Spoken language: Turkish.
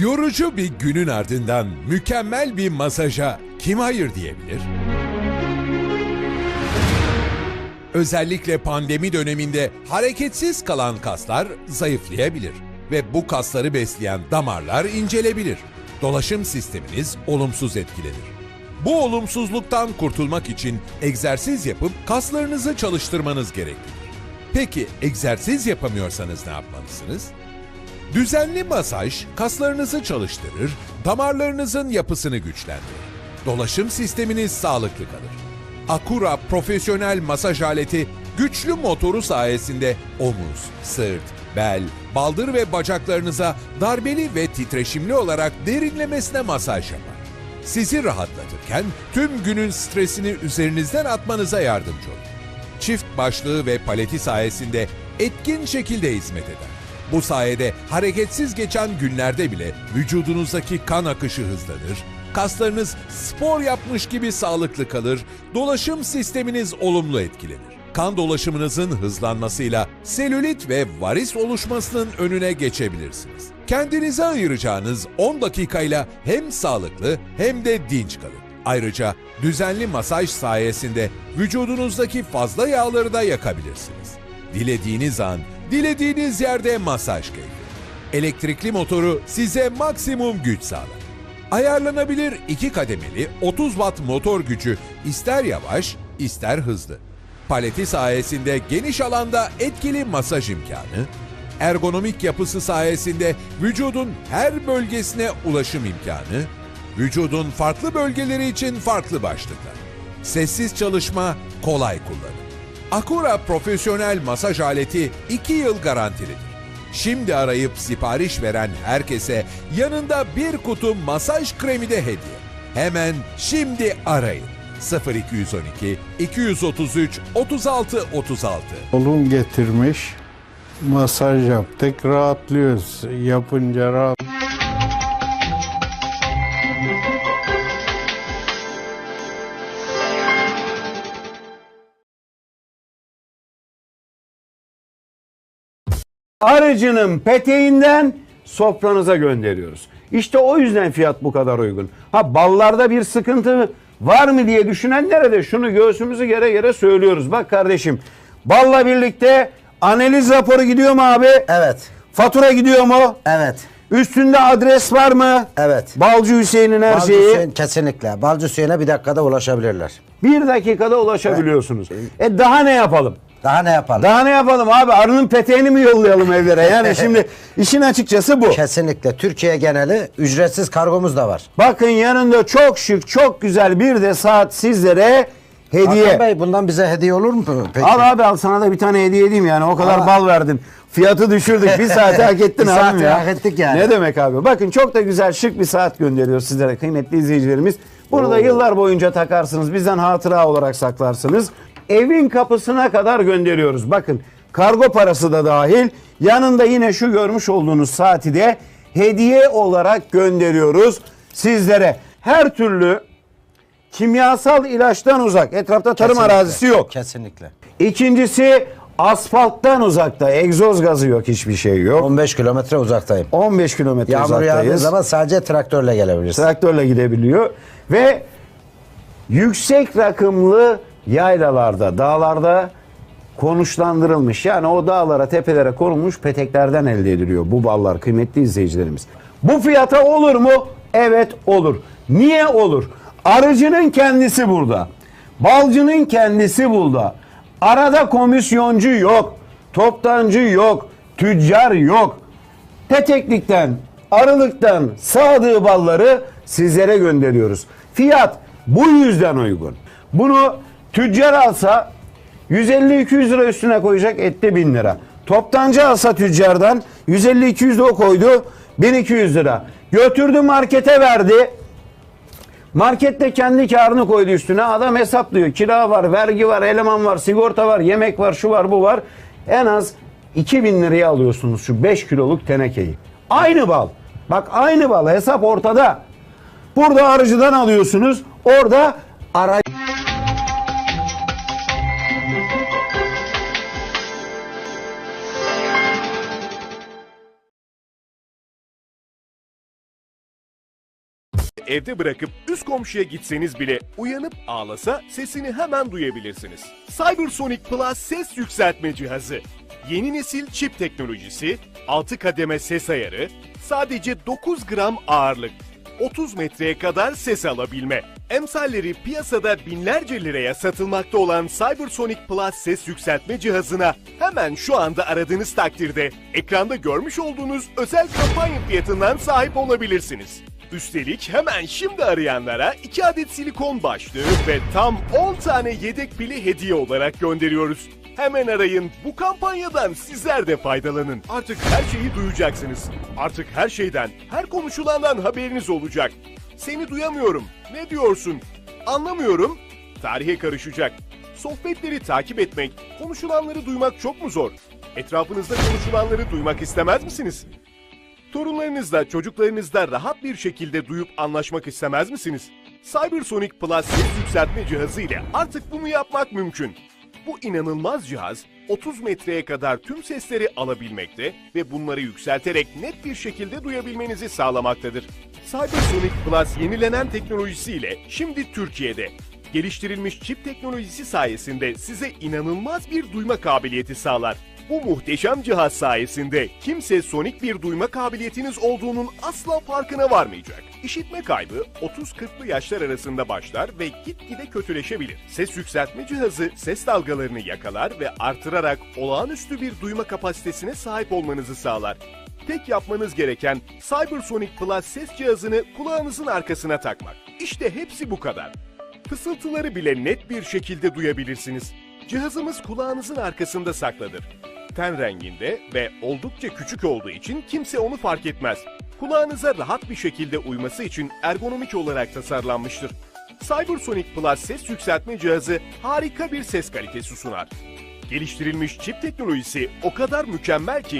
Yorucu bir günün ardından mükemmel bir masaja kim hayır diyebilir? Özellikle pandemi döneminde hareketsiz kalan kaslar zayıflayabilir ve bu kasları besleyen damarlar incelebilir. Dolaşım sisteminiz olumsuz etkilenir. Bu olumsuzluktan kurtulmak için egzersiz yapıp kaslarınızı çalıştırmanız gereklidir. Peki egzersiz yapamıyorsanız ne yapmalısınız? Düzenli masaj kaslarınızı çalıştırır, damarlarınızın yapısını güçlendirir. Dolaşım sisteminiz sağlıklı kalır. Akura profesyonel masaj aleti güçlü motoru sayesinde omuz, sırt, bel, baldır ve bacaklarınıza darbeli ve titreşimli olarak derinlemesine masaj yapar. Sizi rahatlatırken tüm günün stresini üzerinizden atmanıza yardımcı olur çift başlığı ve paleti sayesinde etkin şekilde hizmet eder. Bu sayede hareketsiz geçen günlerde bile vücudunuzdaki kan akışı hızlanır, kaslarınız spor yapmış gibi sağlıklı kalır, dolaşım sisteminiz olumlu etkilenir. Kan dolaşımınızın hızlanmasıyla selülit ve varis oluşmasının önüne geçebilirsiniz. Kendinize ayıracağınız 10 dakikayla hem sağlıklı hem de dinç kalın. Ayrıca düzenli masaj sayesinde vücudunuzdaki fazla yağları da yakabilirsiniz. Dilediğiniz an, dilediğiniz yerde masaj keyfi. Elektrikli motoru size maksimum güç sağlar. Ayarlanabilir iki kademeli 30 watt motor gücü ister yavaş ister hızlı. Paleti sayesinde geniş alanda etkili masaj imkanı, ergonomik yapısı sayesinde vücudun her bölgesine ulaşım imkanı, vücudun farklı bölgeleri için farklı başlıklar. Sessiz çalışma, kolay kullanım. Akura profesyonel masaj aleti 2 yıl garantilidir. Şimdi arayıp sipariş veren herkese yanında bir kutu masaj kremi de hediye. Hemen şimdi arayın. 0212 233 36 36 Oğlum getirmiş. Masaj yaptık. Rahatlıyoruz. Yapınca rahat. Arıcının peteğinden sofranıza gönderiyoruz. İşte o yüzden fiyat bu kadar uygun. Ha ballarda bir sıkıntı var mı diye düşünenlere de şunu göğsümüzü gere gere söylüyoruz. Bak kardeşim balla birlikte analiz raporu gidiyor mu abi? Evet. Fatura gidiyor mu? Evet. Üstünde adres var mı? Evet. Balcı Hüseyin'in her Balcı şeyi. Hüseyin kesinlikle. Balcı Hüseyin'e bir dakikada ulaşabilirler. Bir dakikada ulaşabiliyorsunuz. E daha ne yapalım? Daha ne yapalım? Daha ne yapalım abi? Arının peteğini mi yollayalım evlere? Yani şimdi işin açıkçası bu. Kesinlikle. Türkiye geneli ücretsiz kargomuz da var. Bakın yanında çok şık, çok güzel bir de saat sizlere hediye. Hakan Bey bundan bize hediye olur mu peki? Al abi al sana da bir tane hediye edeyim yani o kadar Aa. bal verdin. Fiyatı düşürdük. Bir saati hak ettin Bir abim ya. hak ettik yani. Ne demek abi? Bakın çok da güzel şık bir saat gönderiyor sizlere kıymetli izleyicilerimiz. Bunu da yıllar boyunca takarsınız. Bizden hatıra olarak saklarsınız. Evin kapısına kadar gönderiyoruz. Bakın kargo parası da dahil. Yanında yine şu görmüş olduğunuz saati de hediye olarak gönderiyoruz sizlere. Her türlü kimyasal ilaçtan uzak. Etrafta tarım Kesinlikle. arazisi yok. Kesinlikle. İkincisi asfalttan uzakta. Egzoz gazı yok, hiçbir şey yok. 15 kilometre uzaktayım. 15 kilometre Yağmur yağdığı uzaktayız. zaman sadece traktörle gelebilirsin. Traktörle gidebiliyor. Ve yüksek rakımlı yaylalarda, dağlarda konuşlandırılmış. Yani o dağlara, tepelere konulmuş peteklerden elde ediliyor bu ballar kıymetli izleyicilerimiz. Bu fiyata olur mu? Evet olur. Niye olur? Arıcının kendisi burada. Balcının kendisi burada. Arada komisyoncu yok. Toptancı yok. Tüccar yok. Peteklikten, arılıktan sağdığı balları sizlere gönderiyoruz. Fiyat bu yüzden uygun. Bunu tüccar alsa 150-200 lira üstüne koyacak etti 1000 lira. Toptancı alsa tüccardan 150-200 de o koydu 1200 lira. Götürdü markete verdi. Markette kendi karını koydu üstüne. Adam hesaplıyor. Kira var, vergi var, eleman var, sigorta var, yemek var, şu var, bu var. En az 2000 liraya alıyorsunuz şu 5 kiloluk tenekeyi. Aynı bal. Bak aynı bal. Hesap ortada. Burada arıcıdan alıyorsunuz. Orada ara Evde bırakıp üst komşuya gitseniz bile uyanıp ağlasa sesini hemen duyabilirsiniz. Cybersonic Plus ses yükseltme cihazı. Yeni nesil çip teknolojisi, 6 kademe ses ayarı, sadece 9 gram ağırlık. 30 metreye kadar ses alabilme. Emsalleri piyasada binlerce liraya satılmakta olan Cybersonic Plus ses yükseltme cihazına hemen şu anda aradığınız takdirde ekranda görmüş olduğunuz özel kampanya fiyatından sahip olabilirsiniz. Üstelik hemen şimdi arayanlara 2 adet silikon başlığı ve tam 10 tane yedek pili hediye olarak gönderiyoruz. Hemen arayın. Bu kampanyadan sizler de faydalanın. Artık her şeyi duyacaksınız. Artık her şeyden, her konuşulandan haberiniz olacak. Seni duyamıyorum. Ne diyorsun? Anlamıyorum. Tarihe karışacak. Sohbetleri takip etmek, konuşulanları duymak çok mu zor? Etrafınızda konuşulanları duymak istemez misiniz? Torunlarınızla, çocuklarınızla rahat bir şekilde duyup anlaşmak istemez misiniz? Cybersonic Plus ses yükseltme cihazı ile artık bunu yapmak mümkün. Bu inanılmaz cihaz 30 metreye kadar tüm sesleri alabilmekte ve bunları yükselterek net bir şekilde duyabilmenizi sağlamaktadır. Cybersonic Plus yenilenen teknolojisiyle şimdi Türkiye'de. Geliştirilmiş çip teknolojisi sayesinde size inanılmaz bir duyma kabiliyeti sağlar. Bu muhteşem cihaz sayesinde kimse sonik bir duyma kabiliyetiniz olduğunun asla farkına varmayacak. İşitme kaybı 30-40'lı yaşlar arasında başlar ve gitgide kötüleşebilir. Ses yükseltme cihazı ses dalgalarını yakalar ve artırarak olağanüstü bir duyma kapasitesine sahip olmanızı sağlar. Tek yapmanız gereken Cybersonic Plus ses cihazını kulağınızın arkasına takmak. İşte hepsi bu kadar. Fısıltıları bile net bir şekilde duyabilirsiniz. Cihazımız kulağınızın arkasında saklıdır. Ten renginde ve oldukça küçük olduğu için kimse onu fark etmez. Kulağınıza rahat bir şekilde uyması için ergonomik olarak tasarlanmıştır. Cybersonic Plus ses yükseltme cihazı harika bir ses kalitesi sunar. Geliştirilmiş çip teknolojisi o kadar mükemmel ki